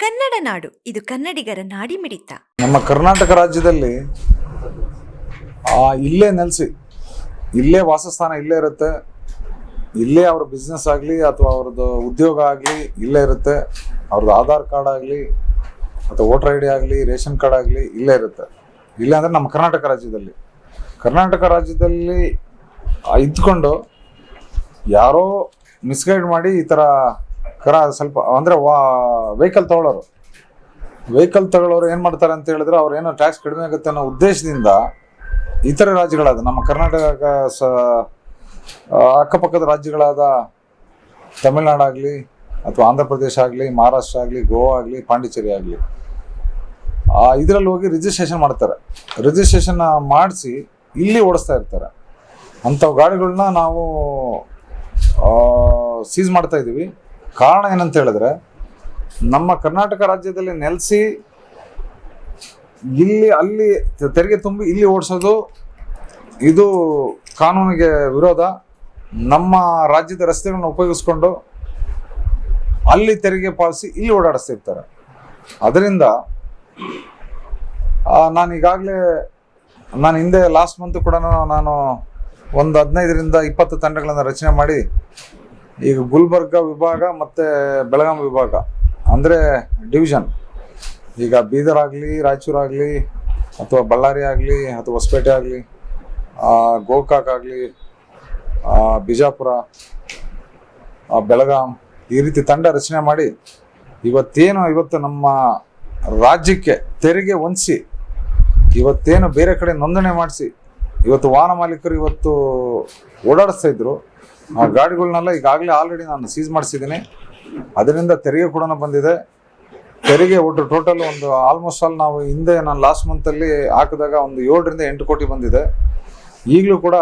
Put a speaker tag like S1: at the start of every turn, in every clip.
S1: ಕನ್ನಡ ನಾಡು. ಇದು ಕನ್ನಡಿಗರ ನಾಡಿಮಿಡಿತ.
S2: ನಮ್ಮ ಕರ್ನಾಟಕ ರಾಜ್ಯದಲ್ಲಿ ಆ, ಇಲ್ಲೇ ನೆಲೆಸಿ ಇಲ್ಲೇ ವಾಸಸ್ಥಾನ ಇಲ್ಲೇ ಇರುತ್ತೆ. ಇಲ್ಲೇ ಅವ್ರ ಬಿಸ್ನೆಸ್ ಆಗಲಿ ಅಥವಾ ಅವ್ರದ್ದು ಉದ್ಯೋಗ ಆಗಲಿ ಇಲ್ಲೇ ಇರುತ್ತೆ. ಅವ್ರದ್ದು ಆಧಾರ್ ಕಾರ್ಡ್ ಆಗಲಿ ಅಥವಾ ವೋಟರ್ ಐ ಡಿ ಆಗಲಿ ರೇಷನ್ ಕಾರ್ಡ್ ಆಗಲಿ ಇಲ್ಲೇ ಇರುತ್ತೆ. ಇಲ್ಲ ಅಂದರೆ ನಮ್ಮ ಕರ್ನಾಟಕ ರಾಜ್ಯದಲ್ಲಿ. ಕರ್ನಾಟಕ ರಾಜ್ಯದಲ್ಲಿ ಇದ್ಕೊಂಡು ಯಾರೋ ಮಿಸ್ಗೈಡ್ ಮಾಡಿ ಈ ಥರ ಕರ ಸ್ವಲ್ಪ ಅಂದರೆ ವೆಹಿಕಲ್ ತಗೊಳ್ಳೋರು. ವೆಹಿಕಲ್ ತಗೊಳ್ಳೋರು ಏನು ಮಾಡ್ತಾರೆ ಅಂತ ಹೇಳಿದ್ರೆ ಅವ್ರು ಏನೋ ಟ್ಯಾಕ್ಸ್ ಕಡಿಮೆ ಆಗುತ್ತೆ ಅನ್ನೋ ಉದ್ದೇಶದಿಂದ ಇತರ ರಾಜ್ಯಗಳಾದ, ನಮ್ಮ ಕರ್ನಾಟಕ ಸ ಅಕ್ಕಪಕ್ಕದ ರಾಜ್ಯಗಳಾದ ತಮಿಳ್ನಾಡಾಗಲಿ ಅಥವಾ ಆಂಧ್ರ ಪ್ರದೇಶ ಆಗಲಿ, ಮಹಾರಾಷ್ಟ್ರ ಆಗಲಿ, ಗೋವಾ ಆಗಲಿ, ಪಾಂಡಿಚೇರಿ ಆಗಲಿ ಇದರಲ್ಲಿ ಹೋಗಿ ರಿಜಿಸ್ಟ್ರೇಷನ್ ಮಾಡ್ತಾರೆ. ರಿಜಿಸ್ಟ್ರೇಷನ್ ಮಾಡಿಸಿ ಇಲ್ಲಿ ಓಡಿಸ್ತಾ ಇರ್ತಾರೆ. ಅಂಥವು ಗಾಡಿಗಳನ್ನ ನಾವು ಸೀಸ್ ಮಾಡ್ತಾ ಇದ್ದೀವಿ. ಕಾರಣ ಏನಂತ ಹೇಳಿದ್ರೆ, ನಮ್ಮ ಕರ್ನಾಟಕ ರಾಜ್ಯದಲ್ಲಿ ನೆಲೆಸಿ ಇಲ್ಲಿ, ಅಲ್ಲಿ ತೆರಿಗೆ ತುಂಬಿ ಇಲ್ಲಿ ಓಡಿಸೋದು, ಇದು ಕಾನೂನಿಗೆ ವಿರೋಧ. ನಮ್ಮ ರಾಜ್ಯದ ರಸ್ತೆಗಳನ್ನ ಉಪಯೋಗಿಸ್ಕೊಂಡು ಅಲ್ಲಿ ತೆರಿಗೆ ಪಾಲಿಸಿ ಇಲ್ಲಿ ಓಡಾಡಿಸ್ತಿರ್ತಾರೆ ಅದರಿಂದ ನಾನು ಈಗಾಗಲೇ, ನಾನು ಹಿಂದೆ ಲಾಸ್ಟ್ ಮಂತ್ ಕೂಡ ನಾನು ಒಂದು ಹದಿನೈದರಿಂದ ಇಪ್ಪತ್ತು ತಂಡಗಳನ್ನು ರಚನೆ ಮಾಡಿ ಈಗ ಗುಲ್ಬರ್ಗ ವಿಭಾಗ ಮತ್ತು ಬೆಳಗಾಂ ವಿಭಾಗ, ಅಂದರೆ ಡಿವಿಷನ್ ಈಗ ಬೀದರ್ ಆಗಲಿ ರಾಯಚೂರಾಗಲಿ ಅಥವಾ ಬಳ್ಳಾರಿ ಆಗಲಿ, ಅಥವಾ ಹೊಸಪೇಟೆ ಆಗಲಿ ಗೋಕಾಕ್ ಆಗಲಿ ಬಿಜಾಪುರ ಬೆಳಗಾಂ, ಈ ರೀತಿ ತಂಡ ರಚನೆ ಮಾಡಿ ಇವತ್ತೇನು ಇವತ್ತು ನಮ್ಮ ರಾಜ್ಯಕ್ಕೆ ತೆರಿಗೆ ಹೊಂದಿಸಿ, ಇವತ್ತೇನು ಬೇರೆ ಕಡೆ ನೋಂದಣಿ ಮಾಡಿಸಿ, ಇವತ್ತು ವಾಹನ ಮಾಲೀಕರು ಇವತ್ತು ಓಡಾಡಿಸ್ತಾ ಇದ್ರು ಆ ಗಾಡಿಗಳನ್ನೆಲ್ಲ ಈಗಾಗಲೇ ಆಲ್ರೆಡಿ ನಾನು ಸೀಸ್ ಮಾಡಿಸಿದ್ದೀನಿ. ಅದರಿಂದ ತೆರಿಗೆ ಕೂಡ ಬಂದಿದೆ. ತೆರಿಗೆ ಒಟ್ಟು ಟೋಟಲ್ ಒಂದು ಆಲ್ಮೋಸ್ಟ್ ಆಲ್ ನಾವು ಹಿಂದೆ ನಾನು ಲಾಸ್ಟ್ ಮಂತಲ್ಲಿ ಹಾಕಿದಾಗ ಒಂದು ಏಳರಿಂದ ಎಂಟು ಕೋಟಿ ಬಂದಿದೆ. ಈಗಲೂ ಕೂಡ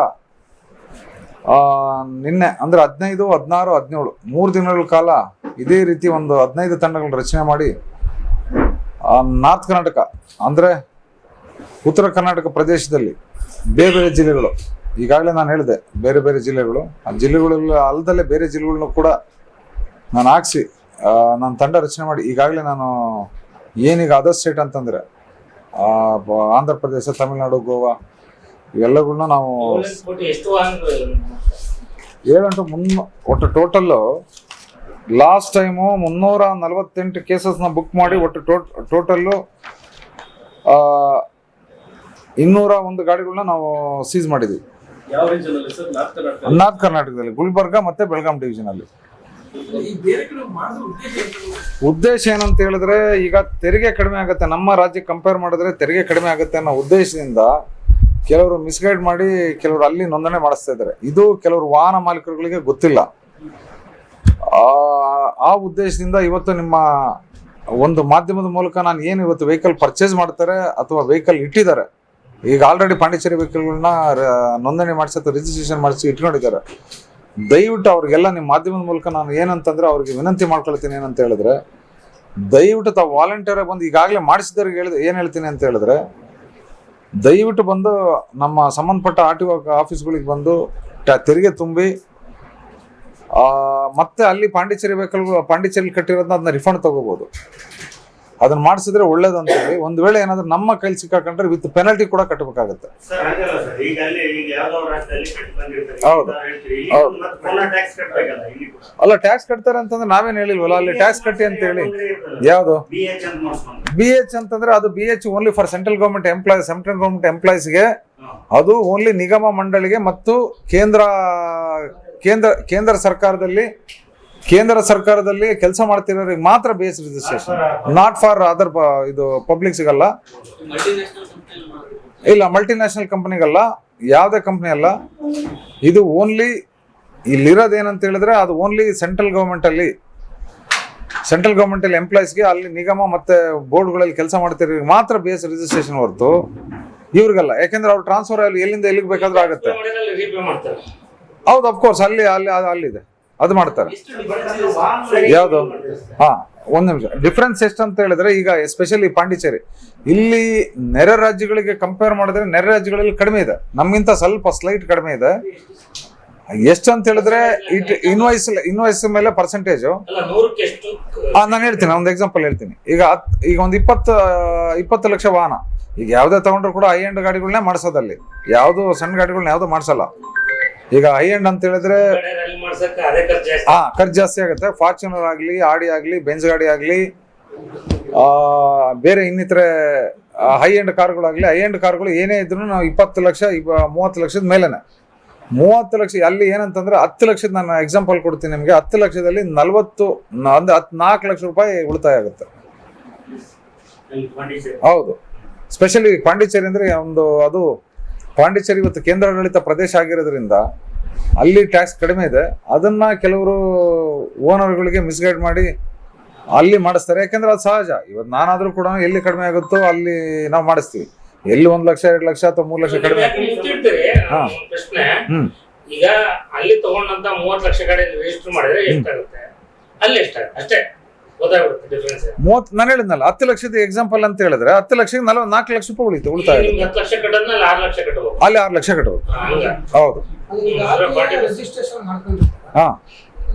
S2: ನಿನ್ನೆ ಅಂದರೆ ಹದಿನೈದು, ಹದಿನಾರು, ಹದಿನೇಳು, ಮೂರು ದಿನಗಳ ಕಾಲ ಇದೇ ರೀತಿ ಒಂದು ಹದಿನೈದು ತಂಡಗಳನ್ನ ರಚನೆ ಮಾಡಿ ನಾರ್ತ್ ಕರ್ನಾಟಕ ಅಂದರೆ ಉತ್ತರ ಕರ್ನಾಟಕ ಪ್ರದೇಶದಲ್ಲಿ ಬೇರೆ ಬೇರೆ ಜಿಲ್ಲೆಗಳು ಈಗಾಗಲೇ ನಾನು ಹೇಳಿದೆ ಬೇರೆ ಬೇರೆ ಜಿಲ್ಲೆಗಳು. ಆ ಜಿಲ್ಲೆಗಳಲ್ಲಿ ಅಲ್ಲದಲ್ಲೇ ಬೇರೆ ಜಿಲ್ಲೆಗಳನ್ನೂ ಕೂಡ ನಾನು ಹಾಕ್ಸಿ ನಾನು ತಂಡ ರಚನೆ ಮಾಡಿ ಈಗಾಗಲೇ ನಾನು ಏನೀಗ ಅದರ್ ಸ್ಟೇಟ್ ಅಂತಂದರೆ ಆಂಧ್ರ ಪ್ರದೇಶ ತಮಿಳುನಾಡು ಗೋವಾ ಇವೆಲ್ಲಗಳನ್ನ ನಾವು ಏಳಂಟು ಮುನ್ನ ಒಟ್ಟು ಟೋಟಲ್ಲು ಲಾಸ್ಟ್ ಟೈಮು ಮುನ್ನೂರ ನಲವತ್ತೆಂಟು ಕೇಸಸ್ನ ಬುಕ್ ಮಾಡಿ ಒಟ್ಟು ಟೋಟ್ ಟೋಟಲ್ಲು ಇನ್ನೂರ ಒಂದು ಗಾಡಿಗಳನ್ನ ನಾವು ಸೀಸ್ ಮಾಡಿದ್ವಿ.
S3: ಯಾವ region sir? North Karnataka
S2: north ಕರ್ನಾಟಕದಲ್ಲಿ ಗುಲ್ಬರ್ಗ ಮತ್ತೆ ಬೆಳಗಾಂ ಡಿವಿಷನ್ ಅಲ್ಲಿ.
S3: ಉದ್ದೇಶ ಏನು?
S2: ಉದ್ದೇಶ ಏನಂತ ಹೇಳಿದ್ರೆ ಈಗ ತೆರಿಗೆ ಕಡಿಮೆ ಆಗುತ್ತೆ ನಮ್ಮ ರಾಜ್ಯ ಕಂಪೇರ್ ಮಾಡಿದ್ರೆ ತೆರಿಗೆ ಕಡಿಮೆ ಆಗುತ್ತೆ ಅನ್ನೋ ಉದ್ದೇಶದಿಂದ ಕೆಲವರು ಮಿಸ್ಗೈಡ್ ಮಾಡಿ ಕೆಲವರು ಅಲ್ಲಿ ನೋಂದಣಿ ಮಾಡಿಸ್ತಾ ಇದ್ದಾರೆ. ಇದು ಕೆಲವರು ವಾಹನ ಮಾಲೀಕರುಗಳಿಗೆ ಗೊತ್ತಿಲ್ಲ. ಆ- ಆ ಉದ್ದೇಶದಿಂದ ಇವತ್ತು ನಿಮ್ಮ ಒಂದು ಮಾಧ್ಯಮದ ಮೂಲಕ ನಾನು ಏನು ಇವತ್ತು ವೆಹಿಕಲ್ ಪರ್ಚೇಸ್ ಮಾಡ್ತಾರೆ ಅಥವಾ ವೆಹಿಕಲ್ ಇಟ್ಟಿದ್ದಾರೆ ಈಗ ಆಲ್ರೆಡಿ ಪಾಂಡಿಚೇರಿ ವೆಹಿಕಲ್ಗಳನ್ನ ನೋಂದಣಿ ಮಾಡಿಸಿ ಅಥವಾ ರಿಜಿಸ್ಟ್ರೇಷನ್ ಮಾಡಿಸಿ ಇಟ್ಕೊಂಡಿದ್ದಾರೆ. ದಯವಿಟ್ಟು ಅವ್ರಿಗೆಲ್ಲ ನಿಮ್ಮ ಮಾಧ್ಯಮದ ಮೂಲಕ ನಾನು ಏನಂತಂದ್ರೆ ಅವ್ರಿಗೆ ವಿನಂತಿ ಮಾಡ್ಕೊಳ್ತೀನಿ ಏನಂತ ಹೇಳಿದ್ರೆ, ದಯವಿಟ್ಟು ತಾವು ವಾಲಂಟಿಯರ್ ಬಂದು ಈಗಾಗಲೇ ಮಾಡಿಸಿದವ್ರಿಗೆ ಹೇಳಿದ ಏನು ಹೇಳ್ತೀನಿ ಅಂತ ಹೇಳಿದ್ರೆ, ದಯವಿಟ್ಟು ಬಂದು ನಮ್ಮ ಸಂಬಂಧಪಟ್ಟ ಆರ್ ಟಿ ಒ ಆಫೀಸ್ಗಳಿಗೆ ಬಂದು ತೆರಿಗೆ ತುಂಬಿ ಮತ್ತೆ ಅಲ್ಲಿ ಪಾಂಡಿಚೇರಿ ವೆಹಿಕಲ್ಗಳು ಪಾಂಡಿಚೇರಿ ಕಟ್ಟಿರೋದನ್ನ ಅದನ್ನ ರಿಫಂಡ್ ತಗೋಬಹುದು ಅದನ್ನ ಮಾಡಿಸಿದ್ರೆ ಒಳ್ಳೇದು ಅಂತೇಳಿ ಒಂದು ವೇಳೆ ಏನಾದ್ರೂ ನಮ್ಮ ಕೈಲಿ ಸಿಕ್ಕಾಕೊಂಡ್ರೆ ವಿತ್ ಪೆನಲ್ಟಿ ಕೂಡ ಕಟ್ಟಬೇಕಾಗುತ್ತೆ ಹೌದು. ಅಲ್ಲ ಟ್ಯಾಕ್ಸ್ ಕಟ್ತಾರೆ ಅಂತಂದ್ರೆ ನಾವೇನ್ ಹೇಳಿಲ್ವಲ್ಲ? ಅಲ್ಲಿ ಟ್ಯಾಕ್ಸ್ ಕಟ್ಟಿ ಅಂತ ಹೇಳಿ. ಯಾವುದು?
S4: ಬಿ ಎಚ್ ಅಂತ
S2: ಅಂತಂದ್ರೆ ಅದು B H only for central government employ central government ಎಂಪ್ಲಾಯೀಸ್ಗೆ ಅದು ಓನ್ಲಿ ನಿಗಮ ಮಂಡಳಿಗೆ ಮತ್ತು ಕೇಂದ್ರ ಕೇಂದ್ರ ಕೇಂದ್ರ ಸರ್ಕಾರದಲ್ಲಿ ಕೇಂದ್ರ ಸರ್ಕಾರದಲ್ಲಿ ಕೆಲಸ ಮಾಡ್ತಿರೋರಿಗೆ ಮಾತ್ರ base registration not for other ಇದು ಪಬ್ಲಿಕ್ ಸಿಗಲ್ಲ ಇಲ್ಲ ಮಲ್ಟಿನ್ಯಾಷನಲ್ ಕಂಪನಿಗಲ್ಲ ಯಾವುದೇ ಕಂಪ್ನಿ ಅಲ್ಲ. ಇದು ಓನ್ಲಿ ಇಲ್ಲಿರೋದು ಏನಂತ ಹೇಳಿದ್ರೆ ಅದು ಓನ್ಲಿ ಸೆಂಟ್ರಲ್ ಗೌರ್ಮೆಂಟಲ್ಲಿ ಸೆಂಟ್ರಲ್ ಗೌರ್ಮೆಂಟಲ್ಲಿ ಎಂಪ್ಲಾಯೀಸ್ಗೆ ಅಲ್ಲಿ ನಿಗಮ ಮತ್ತೆ ಬೋರ್ಡ್ಗಳಲ್ಲಿ ಕೆಲಸ ಮಾಡ್ತಿರೋ ಮಾತ್ರ ಬೇಸ್ ರಿಜಿಸ್ಟ್ರೇಷನ್ ಹೊರತು. ಇವ್ರಿಗಲ್ಲ. ಯಾಕೆಂದ್ರೆ ಅವ್ರು ಟ್ರಾನ್ಸ್ಫರ್ ಎಲ್ಲಿಂದ ಎಲ್ಲಿಗೆ ಬೇಕಾದ್ರೂ ಆಗುತ್ತೆ. ಹೌದು ಅಫ್ಕೋರ್ಸ್ ಅಲ್ಲಿ ಅಲ್ಲಿ ಅಲ್ಲಿದೆ. ಅದು ಮಾಡ್ತಾರೆ? ಯಾವುದು? ಹಾ ಒಂದು ನಿಮಿಷ. ಡಿಫ್ರೆನ್ಸ್ ಎಷ್ಟು ಅಂತ ಹೇಳಿದ್ರೆ ಈಗ ಎಸ್ಪೆಷಲಿ ಪಾಂಡಿಚೇರಿ. ಇಲ್ಲಿ ನೆರೆ ರಾಜ್ಯಗಳಿಗೆ ಕಂಪೇರ್ ಮಾಡಿದ್ರೆ ನೆರೆ ರಾಜ್ಯಗಳಲ್ಲಿ ಕಡಿಮೆ ಇದೆ. ನಮ್ಗಿಂತ ಸ್ವಲ್ಪ ಸ್ಲೈಟ್ ಕಡಿಮೆ ಇದೆ. ಎಷ್ಟು ಅಂತ ಹೇಳಿದ್ರೆ ಇಟ್ ಇನ್ವಾಯ್ಸ್ ಇನ್ವಾಯ್ಸ್ ಮೇಲೆ ಪರ್ಸೆಂಟೇಜು ನಾನು ಹೇಳ್ತೀನಿ ಒಂದು ಎಕ್ಸಾಂಪಲ್ ಹೇಳ್ತೀನಿ. ಈಗ ಈಗ ಒಂದು ಇಪ್ಪತ್ತು ಇಪ್ಪತ್ತು ಲಕ್ಷ ವಾಹನ. ಈಗ ಯಾವುದೇ ತಗೊಂಡ್ರು ಕೂಡ ಐ ಎಂಡ್ ಗಾಡಿಗಳನ್ನೇ ಮಾಡಿಸೋದಲ್ಲಿ ಯಾವುದು ಸಣ್ಣ ಗಾಡಿಗಳನ್ನ ಯಾವುದು ಮಾಡಿಸಲ್ಲ. ಈಗ ಹೈ ಎಂಡ್ ಅಂತ ಹೇಳಿದ್ರೆ ಹಾ ಖರ್ಚು ಜಾಸ್ತಿ ಆಗುತ್ತೆ. ಫಾರ್ಚುನರ್ ಆಗಲಿ ಆಡಿ ಆಗಲಿ ಬೆಂಜ್ ಗಾಡಿ ಆಗಲಿ ಬೇರೆ ಇನ್ನಿತರೆ ಹೈ ಎಂಡ್ ಕಾರ್ಗಳಾಗಲಿ ಹೈ ಎಂಡ್ ಕಾರ್ಗಳು ಏನೇ ಇದ್ರು ನಾವು ಇಪ್ಪತ್ತು ಲಕ್ಷ ಇಪ್ಪ ಮೂವತ್ತು ಲಕ್ಷದ ಮೇಲೆನೆ. ಮೂವತ್ತು ಲಕ್ಷ ಅಲ್ಲಿ ಏನಂತಂದ್ರೆ ಹತ್ತು ಲಕ್ಷದ ನಾನು ಎಕ್ಸಾಂಪಲ್ ಕೊಡ್ತೀನಿ ನಿಮಗೆ. ಹತ್ತು ಲಕ್ಷದಲ್ಲಿ ನಲ್ವತ್ತು ಅಂದ್ರೆ ಹತ್ತು ನಾಲ್ಕು ಲಕ್ಷ ರೂಪಾಯಿ ಉಳಿತಾಯ ಆಗುತ್ತೆ. ಹೌದು. ಸ್ಪೆಷಲಿ ಪಾಂಡಿಚೇರಿ ಅಂದ್ರೆ ಒಂದು ಅದು ಪಾಂಡಿಚೇರಿ ಇವತ್ತು ಕೇಂದ್ರಾಡಳಿತ ಪ್ರದೇಶ ಆಗಿರೋದ್ರಿಂದ ಅಲ್ಲಿ ಟ್ಯಾಕ್ಸ್ ಕಡಿಮೆ ಇದೆ. ಅದನ್ನ ಕೆಲವರು ಓನರ್ಗಳಿಗೆ ಮಿಸ್ಗೈಡ್ ಮಾಡಿ ಅಲ್ಲಿ ಮಾಡಿಸ್ತಾರೆ. ಯಾಕೆಂದ್ರೆ ಅದು ಸಹಜ. ಇವತ್ತು ನಾನಾದ್ರೂ ಕೂಡ ಎಲ್ಲಿ ಕಡಿಮೆ ಆಗುತ್ತೋ ಅಲ್ಲಿ ನಾವು ಮಾಡಿಸ್ತೀವಿ. ಎಲ್ಲಿ ಒಂದ್ ಲಕ್ಷ ಎರಡು ಲಕ್ಷ ಅಥವಾ ಮೂರು ಲಕ್ಷ ಕಡಿಮೆ ಹಾ. ಹ್ಮ್.
S5: ಈಗ ಅಲ್ಲಿ ತಗೊಂಡಂತ ಮೂವತ್ ಲಕ್ಷ ಕಡೆ ರಿಜಿಸ್ಟರ್ ಮಾಡಿದ್ರೆ ಎಷ್ಟಾಗುತ್ತೆ? ಅಲ್ಲಿ ಎಷ್ಟಾಗುತ್ತೆ? ಅಷ್ಟೇ.
S2: ಮೂವತ್ ನಾನು ಹೇಳಿದ್ನಲ್ಲ ಹತ್ತು ಲಕ್ಷದ ಎಕ್ಸಾಂಪಲ್ ಅಂತ ಹೇಳಿದ್ರೆ ಹತ್ತು ಲಕ್ಷಕ್ಕೆ ನಲವತ್ತು ನಾಲ್ಕು ಲಕ್ಷ ರೂಪಾಯಿ ಉಳಿತು ಉಳಿತಾಯ
S5: ಅಲ್ಲಿ ಆರು ಲಕ್ಷ ಕಟ್ಟಬಹುದು
S2: ಹೌದು. ಹಾ.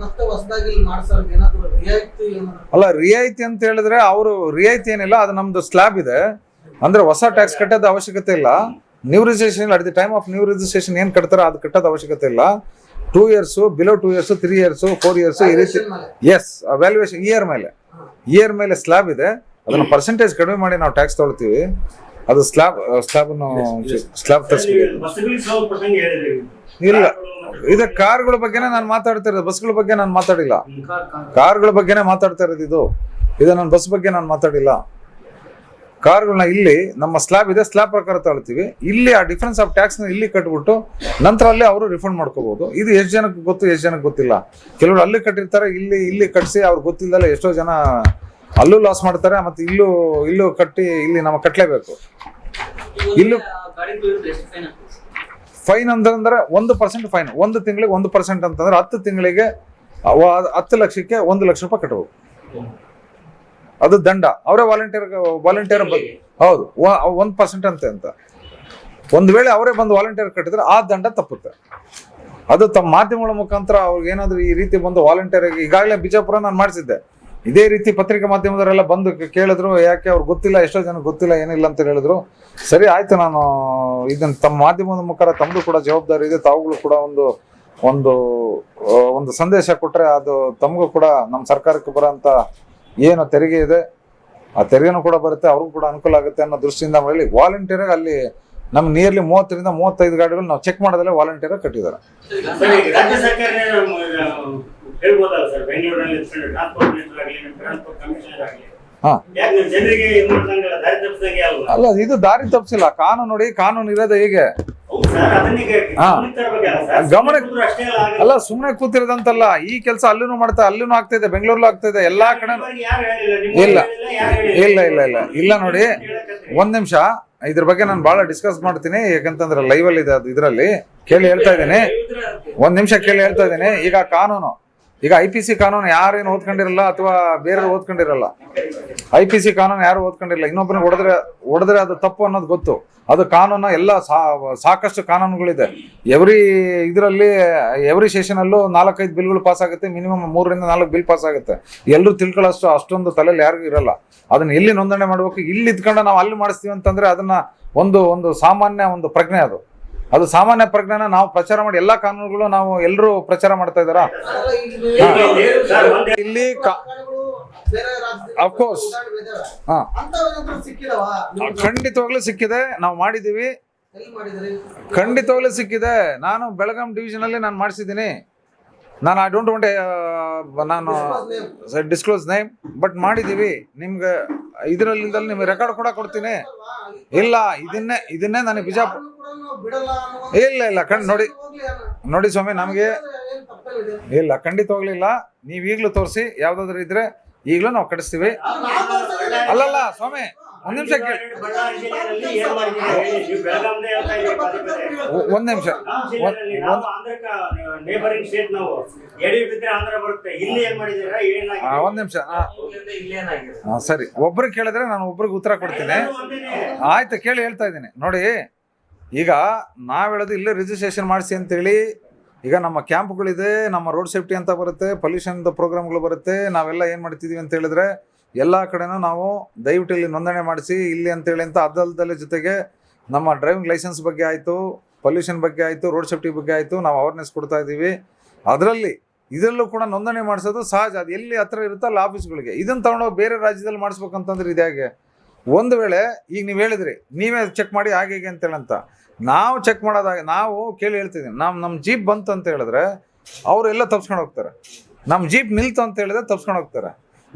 S6: ಮತ್ತೆ ಹೊಸದಾಗಿ ಇಲ್ಲಿ ಮಾಡ್ಸೋರ್ಗೆ ಏನಾದ್ರು ರಿಯಾಯಿತಿ ಏನಾದ್ರು
S2: ಅಲ್ಲ ರಿಯಾಯಿತಿ ಅಂತ ಹೇಳಿದ್ರೆ ಅವರು ರಿಯಾಯಿತಿ ಏನಿಲ್ಲ ಅದು ನಮ್ದು ಸ್ಲ್ಯಾಬ್ ಇದೆ. ಅಂದ್ರೆ ಹೊಸ ಟ್ಯಾಕ್ಸ್ ಕಟ್ಟೋದು ಅವಶ್ಯಕತೆ ಇಲ್ಲ. New registration at the time of new registration ಏನ್ ಕಟ್ತಾರೋ ಅದು ಕಟ್ಟೋದು ಅವಶ್ಯಕತೆ ಇಲ್ಲ. Two years below two years three years four years ಈ ರೀತಿ ಎಸ್ ವ್ಯಾಲ್ಯೂಯೇಷನ್ ಇಯರ್ ಮೇಲೆ. ಇಯರ್ ಮೇಲೆ ಸ್ಲ್ಯಾಬ್ ಇದೆ. ಅದನ್ನ ಪರ್ಸೆಂಟೇಜ್ ಕಡಿಮೆ ಮಾಡಿ ನಾವು ಟ್ಯಾಕ್ಸ್ ತೊಗೊಳ್ತೀವಿ. ಅದು ಸ್ಲ್ಯಾಬ್ ಸ್ಲಾಬ್ ಸ್ಲ್ಯಾಬ್
S4: ತರಿಸ್ಬೇಕು
S2: ಇಲ್ಲ. ಇದು ಕಾರ್ಗಳ ಬಗ್ಗೆನೇ ನಾನು ಮಾತಾಡ್ತಾ ಇರೋದು. ಬಸ್ಗಳ ಬಗ್ಗೆ ನಾನು ಮಾತಾಡಿಲ್ಲ. ಕಾರ್ಗಳ ಬಗ್ಗೆನೇ ಮಾತಾಡ್ತಾ ಇರೋದು ಇದು. ಇದು ನನ್ನ ಬಸ್ ಬಗ್ಗೆ ನಾನು ಮಾತಾಡಿಲ್ಲ. ಕಾರ್ಗಳನ್ನ ಇಲ್ಲಿ ನಮ್ಮ ಸ್ಲ್ಯಾಬ್ ಇದೆ ಸ್ಲ್ಯಾಬ್ ಪ್ರಕಾರ ತಗೊಳ್ತೀವಿ ಇಲ್ಲಿ ಆ ಡಿಫ್ರೆನ್ಸ್ ಆಫ್ ಟ್ಯಾಕ್ಸ್ ಇಲ್ಲಿ ಕಟ್ಬಿಟ್ಟು ನಂತರ ಅಲ್ಲಿ ಅವರು ರಿಫಂಡ್ ಮಾಡ್ಕೋಬಹುದು ಇದು ಎಷ್ಟು ಜನಕ್ಕೆ ಗೊತ್ತು, ಎಷ್ಟು ಜನಕ್ಕೆ ಗೊತ್ತಿಲ್ಲ. ಕೆಲವರು ಅಲ್ಲಿ ಕಟ್ಟಿರ್ತಾರೆ, ಇಲ್ಲಿ ಇಲ್ಲಿ ಕಟ್ಟಿಸಿ ಅವ್ರು ಗೊತ್ತಿಲ್ಲದಲ್ಲ ಎಷ್ಟೋ ಜನ ಅಲ್ಲೂ ಲಾಸ್ ಮಾಡ್ತಾರೆ, ಮತ್ತೆ ಇಲ್ಲೂ ಇಲ್ಲೂ ಕಟ್ಟಿ ಇಲ್ಲಿ ನಮಗೆ ಕಟ್ಟಲೇಬೇಕು ಇಲ್ಲೂ ಫೈನ್ ಅಂತಂದ್ರೆ ಒಂದು ಪರ್ಸೆಂಟ್ ಫೈನ್ ಒಂದು ತಿಂಗಳಿಗೆ ಒಂದು ಪರ್ಸೆಂಟ್ ಅಂತಂದ್ರೆ ಹತ್ತು ತಿಂಗಳಿಗೆ ಹತ್ತು ಲಕ್ಷಕ್ಕೆ ಒಂದು ಲಕ್ಷ ರೂಪಾಯಿ ಕಟ್ಟಬೇಕು ಅದು ದಂಡ. ಅವರೇ ವಾಲಂಟಿಯರ್ ವಾಲಂಟಿಯರ್ ಹೌದು. ಒಂದು ಪರ್ಸೆಂಟ್ ಅಂತೆ ಅಂತ. ಒಂದು ವೇಳೆ ಅವರೇ ಬಂದು ವಾಲಂಟಿಯರ್ ಕಟ್ಟಿದ್ರೆ ಆ ದಂಡ ತಪ್ಪುತ್ತೆ. ಅದು ತಮ್ಮ ಮಾಧ್ಯಮಗಳ ಮುಖಾಂತರ ಅವ್ರಿಗೆ ಏನಾದ್ರು ಈ ರೀತಿ ಬಂದು ವಾಲಂಟಿಯರ್ ಈಗಾಗಲೇ ಬಿಜಾಪುರ ನಾನು ಮಾಡಿಸಿದ್ದೆ. ಇದೇ ರೀತಿ ಪತ್ರಿಕಾ ಮಾಧ್ಯಮದವರೆಲ್ಲ ಬಂದು ಕೇಳಿದ್ರು ಯಾಕೆ ಅವ್ರಿಗೆ ಗೊತ್ತಿಲ್ಲ ಎಷ್ಟೋ ಜನ ಗೊತ್ತಿಲ್ಲ ಏನಿಲ್ಲ ಅಂತ ಹೇಳಿದ್ರು. ಸರಿ ಆಯ್ತು ನಾನು ಇದನ್ನ ತಮ್ಮ ಮಾಧ್ಯಮದ ಮುಖಾಂತರ ತಮ್ಮದು ಕೂಡ ಜವಾಬ್ದಾರಿ ಇದೆ ತಾವುಗಳು ಕೂಡ ಒಂದು ಒಂದು ಒಂದು ಸಂದೇಶ ಕೊಟ್ರೆ ಅದು ತಮಗೂ ಕೂಡ ನಮ್ಮ ಸರ್ಕಾರಕ್ಕೆ ಬರೋಂಥ ಏನು ತೆರಿಗೆ ಇದೆ ಆ ತೆರಿಗೆನೂ ಕೂಡ ಬರುತ್ತೆ ಅವ್ರಿಗೂ ಕೂಡ ಅನುಕೂಲ ಆಗುತ್ತೆ ಅನ್ನೋ ದೃಷ್ಟಿಯಿಂದ ಹೇಳಿ ವಾಲಂಟಿಯರ್ ಅಲ್ಲಿ ನಮ್ ನಿಯರ್ಲಿ ಮೂವತ್ತರಿಂದ ಮೂವತ್ತೈದು ಗಾಡಿಗಳು ನಾವು ಚೆಕ್ ಮಾಡೋದಲ್ಲೇ ವಾಲಂಟಿಯರ್ ಕಟ್ಟಿದ್ದಾರೆ. ಅಲ್ಲ ಇದು ದಾರಿ ತಪ್ಪಿಸಿಲ್ಲ ಕಾನೂನು ನೋಡಿ ಕಾನೂನು ಇರೋದೇ ಹೀಗೆ.
S4: ಅಷ್ಟೇ ಅಲ್ಲ
S2: ಸುಮ್ಮನೆ ಕೂತಿರೋದಂತಲ್ಲ ಈ ಕೆಲಸ ಅಲ್ಲೂ ಮಾಡ್ತಾ ಅಲ್ಲೂ ಆಗ್ತಾ ಇದೆ ಬೆಂಗಳೂರಲ್ಲೂ ಆಗ್ತಾ ಇದೆ ಎಲ್ಲಾ ಕಡೆ ಇಲ್ಲ. ಇಲ್ಲ ಇಲ್ಲ ಇಲ್ಲ. ಇಲ್ಲ ನೋಡಿ. ಒಂದ್ ನಿಮಿಷ ಇದ್ರ ಬಗ್ಗೆ ನಾನು ಬಹಳ ಡಿಸ್ಕಸ್ ಮಾಡ್ತೀನಿ ಯಾಕಂತಂದ್ರೆ ಲೈವ್ ಅಲ್ಲಿ ಇದೆ ಅದು ಇದರಲ್ಲಿ. ಕೇಳಿ ಹೇಳ್ತಾ ಇದ್ದೀನಿ. ಒಂದ್ ನಿಮಿಷ ಕೇಳಿ ಹೇಳ್ತಾ ಇದ್ದೀನಿ. ಈಗ ಕಾನೂನು ಈಗ ಐ ಪಿ ಸಿ ಕಾನೂನು ಯಾರೇನು ಓದ್ಕೊಂಡಿರಲ್ಲ ಅಥವಾ ಬೇರೆ ಓದ್ಕೊಂಡಿರಲ್ಲ? ಐ ಪಿ ಸಿ ಕಾನೂನು ಯಾರು ಓದ್ಕೊಂಡಿರಲ್ಲ? ಇನ್ನೊಬ್ಬನಿಗೆ ಹೊಡೆದ್ರೆ ಹೊಡೆದ್ರೆ ಅದು ತಪ್ಪು ಅನ್ನೋದು ಗೊತ್ತು. ಅದು ಕಾನೂನು ಎಲ್ಲ ಸಾಕಷ್ಟು ಕಾನೂನುಗಳಿದೆ. ಎವ್ರಿ ಇದರಲ್ಲಿ, ಎವ್ರಿ ಸೆಷನಲ್ಲೂ ನಾಲ್ಕೈದು ಬಿಲ್ಗಳು ಪಾಸ್ ಆಗುತ್ತೆ ಮಿನಿಮಮ್ ಮೂರರಿಂದ ನಾಲ್ಕು ಬಿಲ್ ಪಾಸ್ ಆಗುತ್ತೆ ಎಲ್ಲರೂ ತಿಳ್ಕೊಳ್ಳೋಷ್ಟು ಅಷ್ಟೊಂದು ತಲೆಯಲ್ಲಿ ಯಾರಿಗೂ ಇರಲ್ಲ. ಅದನ್ನ ಎಲ್ಲಿ ನೋಂದಣಿ ಮಾಡಬೇಕು? ಇಲ್ಲಿ ಇದ್ಕೊಂಡು ನಾವು ಅಲ್ಲಿ ಮಾಡಿಸ್ತೀವಿ ಅಂತಂದ್ರೆ ಅದನ್ನ ಒಂದು ಒಂದು ಸಾಮಾನ್ಯ ಒಂದು ಪ್ರಜ್ಞೆ ಅದು. ಅದು ಸಾಮಾನ್ಯ ಪ್ರಜ್ಞಾನ ನಾವು ಪ್ರಚಾರ ಮಾಡಿ ಎಲ್ಲಾ ಕಾನೂನುಗಳು ನಾವು ಎಲ್ಲರೂ ಪ್ರಚಾರ ಮಾಡ್ತಾ
S6: ಇದ್ದಾರಾ? ಇಲ್ಲಿ ಅಫ್ಕೋರ್ಸ್.
S2: ಹಾ. ಖಂಡಿತವಾಗ್ಲೂ ಸಿಕ್ಕಿದೆ. ನಾವು ಮಾಡಿದೀವಿ ಖಂಡಿತವಾಗ್ಲೂ ಸಿಕ್ಕಿದೆ. ನಾನು ಬೆಳಗಾಂ ಡಿವಿಷನ್ ಅಲ್ಲಿ ನಾನು ಮಾಡಿಸಿದ್ದೀನಿ. ನಾನು ಐ ಡೋಂಟ್ ವಾಂಟ್ ನಾನು ಡಿಸ್ಕ್ಲೋಸ್ ನೇಮ್ ಬಟ್ ಮಾಡಿದ್ದೀವಿ. ನಿಮ್ಗೆ ಇದರಲ್ಲಿ ನಿಮ್ಗೆ ರೆಕಾರ್ಡ್ ಕೂಡ ಕೊಡ್ತೀನಿ. ಇಲ್ಲ ಇದನ್ನೇ ಇದನ್ನೇ ನನಗೆ ಬಿಜಾಪುರ ಇಲ್ಲ ಇಲ್ಲ ಕಣ್ ನೋಡಿ. ನೋಡಿ ಸ್ವಾಮಿ ನಮಗೆ ಇಲ್ಲ ಖಂಡಿತ ಖಂಡಿತವಾಗ್ಲಿಲ್ಲ ನೀವು ಈಗಲೂ ತೋರಿಸಿ ಯಾವ್ದಾದ್ರು ಇದ್ರೆ ಈಗಲೂ ನಾವು ಕಳಿಸ್ತೀವಿ ಅಲ್ಲಲ್ಲ ಸ್ವಾಮಿ ಒಂದ್ ನಿಮಿಷ. ಒಂದ್ ನಿಮಿಷ. ಒಂದ್ ನಿಮಿಷ. ಸರಿ. ಒಬ್ರಿಗೆ ಕೇಳಿದ್ರೆ ನಾನು ಒಬ್ರಿಗೆ ಉತ್ತರ ಕೊಡ್ತೀನಿ. ಆಯ್ತು ಕೇಳಿ ಹೇಳ್ತಾ ಇದ್ದೀನಿ. ನೋಡಿ ಈಗ ನಾವು ಹೇಳೋದು ಇಲ್ಲೇ ರಿಜಿಸ್ಟ್ರೇಷನ್ ಮಾಡಿಸಿ ಅಂತೇಳಿ, ಈಗ ನಮ್ಮ ಕ್ಯಾಂಪ್ಗಳಿದೆ, ನಮ್ಮ ರೋಡ್ ಸೇಫ್ಟಿ ಅಂತ ಬರುತ್ತೆ ಪೊಲ್ಯೂಷನ್ದು ಪ್ರೋಗ್ರಾಮ್ಗಳು ಬರುತ್ತೆ, ನಾವೆಲ್ಲ ಏನು ಮಾಡ್ತಿದ್ದೀವಿ ಅಂತ ಹೇಳಿದ್ರೆ ಎಲ್ಲ ಕಡೆನೂ ನಾವು ದಯವಿಟ್ಟು ಇಲ್ಲಿ ನೋಂದಣಿ ಮಾಡಿಸಿ, ಇಲ್ಲಿ ಅಂತೇಳಿ ಅಂತ ಅದಲ್ದಲ್ಲೇ ಜೊತೆಗೆ ನಮ್ಮ ಡ್ರೈವಿಂಗ್ ಲೈಸೆನ್ಸ್ ಬಗ್ಗೆ ಆಯಿತು ಪೊಲ್ಯೂಷನ್ ಬಗ್ಗೆ ಆಯಿತು ರೋಡ್ ಸೇಫ್ಟಿ ಬಗ್ಗೆ ಆಯಿತು, ನಾವು ಅವೇರ್ನೆಸ್ ಕೊಡ್ತಾ ಇದ್ದೀವಿ. ಅದರಲ್ಲಿ ಇದರಲ್ಲೂ ಕೂಡ ನೋಂದಣಿ ಮಾಡಿಸೋದು ಸಹಜ, ಅದು ಎಲ್ಲಿ ಹತ್ರ ಇರುತ್ತೋ ಅಲ್ಲಿ ಆಫೀಸ್ಗಳಿಗೆ ಇದನ್ನು ತಗೊಂಡೋಗಿ ಬೇರೆ ರಾಜ್ಯದಲ್ಲಿ ಮಾಡಿಸ್ಬೇಕಂತಂದ್ರೆ ಇದು ಹೇಗೆ? ಒಂದು ವೇಳೆ, ಈಗ ನೀವು ಹೇಳಿದ್ರಿ, ನೀವೇ ಚೆಕ್ ಮಾಡಿ ಹಾಗೆ ಹೇಗೆ ಅಂತೇಳಂತ ಅಂತ. ನಾವು ಚೆಕ್ ಮಾಡೋದಾಗ ನಾವು ಕೇಳಿ ಹೇಳ್ತಿದ್ದೀವಿ ನಮ್ಮ ನಮ್ಮ ಜೀಪ್ ಬಂತು ಅಂತ ಹೇಳಿದ್ರೆ ಅವರೆಲ್ಲ ತಪ್ಸ್ಕೊಂಡು ಹೋಗ್ತಾರೆ. ನಮ್ಮ ಜೀಪ್ ನಿಲ್ತು ಅಂತ ಹೇಳಿದ್ರೆ ತಪ್ಸ್ಕೊಂಡು ಹೋಗ್ತಾರೆ.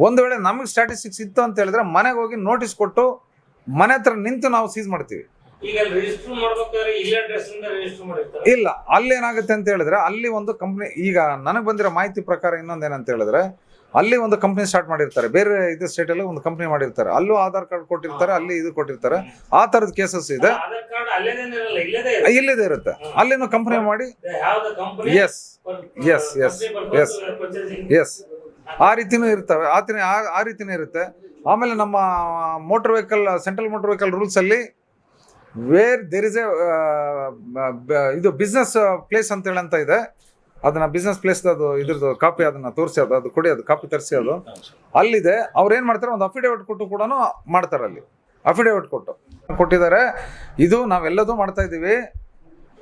S2: ಒಂದು ವೇಳೆ ನಮಗೆ ಸ್ಟ್ಯಾಟಿಸ್ಟಿಕ್ಸ್ ಇತ್ತು ಅಂತ ಹೇಳಿದ್ರೆ ಮನೆಗೆ ಹೋಗಿ ನೋಟಿಸ್ ಕೊಟ್ಟು ಮನೆ ಹತ್ರ ನಿಂತು ನಾವು ಸೀಸ್ ಮಾಡ್ತೀವಿ.
S5: ಇಲ್ಲೇ
S2: ಅಲ್ಲಿ ಏನಾಗುತ್ತೆ ಅಂತ ಹೇಳಿದ್ರೆ ಅಲ್ಲಿ ಒಂದು ಕಂಪ್ನಿ ಈಗ ನನಗೆ ಬಂದಿರೋ ಮಾಹಿತಿ ಪ್ರಕಾರ ಇನ್ನೊಂದೇನಂತ ಹೇಳಿದ್ರೆ ಅಲ್ಲಿ ಒಂದು ಕಂಪ್ನಿ ಸ್ಟಾರ್ಟ್ ಮಾಡಿರ್ತಾರೆ. ಬೇರೆ ಇದು ಸ್ಟೇಟಲ್ಲಿ ಒಂದು ಕಂಪ್ನಿ ಮಾಡಿರ್ತಾರೆ. ಅಲ್ಲೂ ಆಧಾರ್ ಕಾರ್ಡ್ ಕೊಟ್ಟಿರ್ತಾರೆ ಅಲ್ಲಿ ಇದು ಕೊಟ್ಟಿರ್ತಾರೆ. ಆ ಥರದ ಕೇಸಸ್ ಇದೆ.
S5: ಇಲ್ಲದೇ ಇರುತ್ತೆ.
S2: ಅಲ್ಲೇನೋ ಕಂಪನಿ ಮಾಡಿ. Yes yes yes yes. Yes ಆ ರೀತಿನೂ ಇರ್ತವೆ. ಆ- ಆ ರೀತಿನೂ ಇರುತ್ತೆ. ಆಮೇಲೆ ನಮ್ಮ motor vehicle central motor vehicle ರೂಲ್ಸಲ್ಲಿ where there is a ಇದು ಬಿಸ್ನೆಸ್ ಪ್ಲೇಸ್ ಅಂತ ಹೇಳಂತ ಇದೆ. ಅದನ್ನ ಬಿಸ್ನೆಸ್ ಪ್ಲೇಸ್ ಅದು ಇದ್ರದ್ದು ಕಾಪಿ ಅದನ್ನ ತೋರಿಸಿ ಅದು ಅದು ಕೊಡಿ ಅದು ಕಾಪಿ ತರಿಸಿ ಅದು. ಅಲ್ಲಿದೆ. ಅವ್ರು ಏನು ಮಾಡ್ತಾರೆ? ಒಂದು ಅಫಿಡೇವಿಟ್ ಕೊಟ್ಟು ಕೂಡ ಮಾಡ್ತಾರೆ ಅಲ್ಲಿ. ಅಫಿಡೇವಿಟ್ ಕೊಟ್ಟು. ಕೊಟ್ಟಿದ್ದಾರೆ. ಇದು ನಾವೆಲ್ಲದೂ ಮಾಡ್ತಾ ಇದ್ದೀವಿ.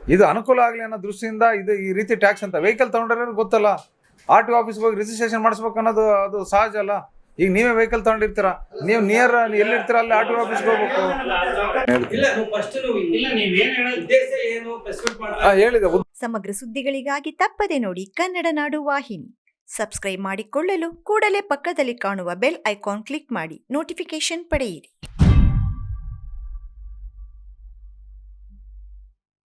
S2: ಇದು ಅನುಕೂಲ ಆಗಲಿ ಅನ್ನೋ ದೃಷ್ಟಿಯಿಂದ ಇದು ಈ ರೀತಿ ಟ್ಯಾಕ್ಸ್ ಅಂತ ವೆಹಿಕಲ್ ತೊಗೊಂಡ್ರೆ ಗೊತ್ತಲ್ಲ. ಆರ್ ಟಿ ಆಫೀಸ್ಗೆ ಹೋಗಿ ರಿಜಿಸ್ಟ್ರೇಷನ್ ಮಾಡಿಸ್ಬೇಕು ಅನ್ನೋದು ಅದು ಸಹಜ ಅಲ್ಲ. ಈಗ ನೀವೇ ವೆಹಿಕಲ್ ತೊಗೊಂಡಿರ್ತೀರ? ನೀವು ನಿಯರ್ ಎಲ್ಲಿರ್ತೀರ ಅಲ್ಲಿ ಆರ್ ಟಿ ಆಫೀಸ್ಗೆ ಹೋಗ್ಬೇಕು.
S3: ಇಲ್ಲ ಫಸ್ಟ್ ನೀವು
S5: ಇಲ್ಲ. ನೀವೇನ್ ಹೇಳೋದು?
S3: ಉದ್ದೇಶ ಏನು? ಸ್ಪೆಸಿಫಿಕ್
S2: ಆ,
S3: ಮಾಡಿ
S2: ಹೇಳಿದೆ
S1: ಸಮಗ್ರ ಸುದ್ದಿಗಳಿಗಾಗಿ ತಪ್ಪದೆ ನೋಡಿ ಕನ್ನಡ ನಾಡು ವಾಹಿನಿ. ಸಬ್ಸ್ಕ್ರೈಬ್ ಮಾಡಿಕೊಳ್ಳಲು ಕೂಡಲೇ ಪಕ್ಕದಲ್ಲಿ ಕಾಣುವ ಬೆಲ್ ಐಕಾನ್ ಕ್ಲಿಕ್ ಮಾಡಿ ನೋಟಿಫಿಕೇಶನ್ ಪಡೆಯಿರಿ.